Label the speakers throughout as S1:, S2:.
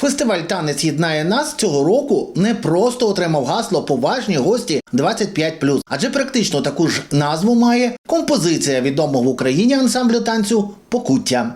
S1: Фестиваль Танець єднає нас цього року не просто отримав гасло поважні гості 25+, адже практично таку ж назву має композиція відомого в Україні ансамблю танцю Покуття.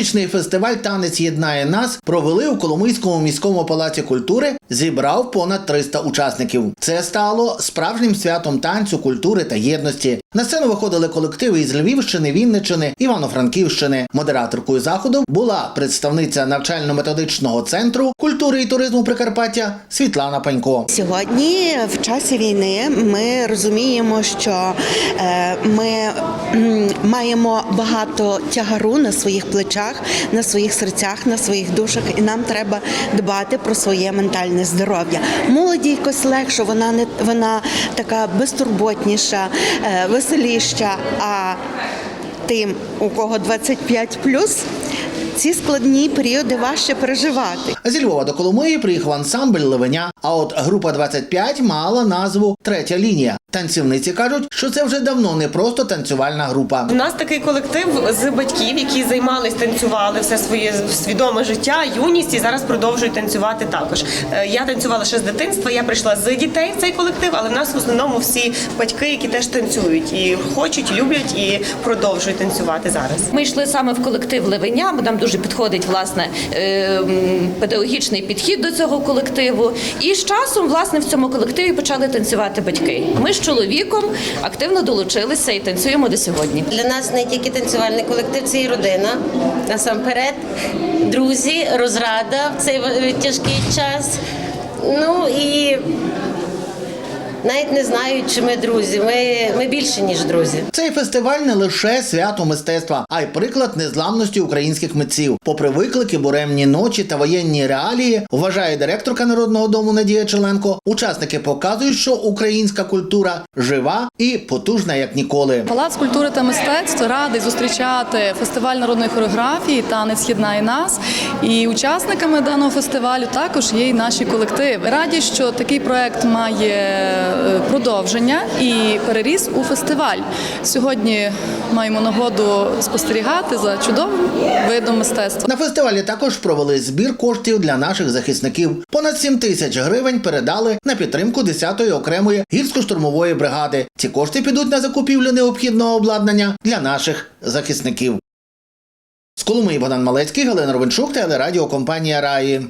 S1: Цьогорічний фестиваль Танець єднає нас провели у Коломийському міському палаці культури. Зібрав понад 300 учасників. Це стало справжнім святом танцю, культури та єдності. На сцену виходили колективи із Львівщини, Вінниччини, Івано-Франківщини. Модераторкою заходу була представниця навчально-методичного центру культури і туризму Прикарпаття Світлана Панько.
S2: Сьогодні, в часі війни, ми розуміємо, що е, ми маємо багато тягару на своїх плечах, на своїх серцях, на своїх душах, і нам треба дбати про своє ментальне здоров'я. Молоді якось легше, вона не вона така безтурботніша, веселіща. А тим, у кого 25 ці складні періоди важче переживати.
S1: Зі Львова до Коломиї приїхав ансамбль Левеня. А от група 25 мала назву Третя лінія. Танцівниці кажуть, що це вже давно не просто танцювальна група.
S3: У нас такий колектив з батьків, які займались, танцювали все своє свідоме життя, юність і зараз продовжують танцювати також. Е, Я танцювала ще з дитинства. Я прийшла з дітей в цей колектив, але в нас в основному всі батьки, які теж танцюють і хочуть, люблять і продовжують танцювати зараз.
S4: Ми йшли саме в колектив Левеня, нам дуже підходить власне е, педагогічний підхід до цього колективу. І з часом, власне, в цьому колективі почали танцювати батьки. Ми з чоловіком активно долучилися і танцюємо до сьогодні.
S5: Для нас не тільки танцювальний колектив, це і родина. Насамперед, друзі, розрада в цей тяжкий час. Ну і навіть не знаю, чи ми друзі. Ми, ми більше, ніж друзі.
S1: Цей фестиваль не лише свято мистецтва, а й приклад незламності українських митців. Попри виклики, буремні ночі та воєнні реалії, вважає директорка народного дому Надія Челенко. Учасники показують, що українська культура жива і потужна як ніколи.
S6: Палац культури та мистецтв радий зустрічати фестиваль народної хореографії Танець єднає нас. І учасниками даного фестивалю також є й наші колективи. Раді, що такий проект має продовження і переріс у фестиваль. Сьогодні маємо нагоду спостерігати за чудовим видом мистецтва.
S1: На фестивалі також провели збір коштів для наших захисників. Понад 7 тисяч гривень передали на підтримку 10-ї окремої гірсько-штурмової бригади. Ці кошти підуть на закупівлю необхідного обладнання для наших захисників. З Коломиї Богдан Малецький, Галина Ровенчук, телерадіокомпанія Раї.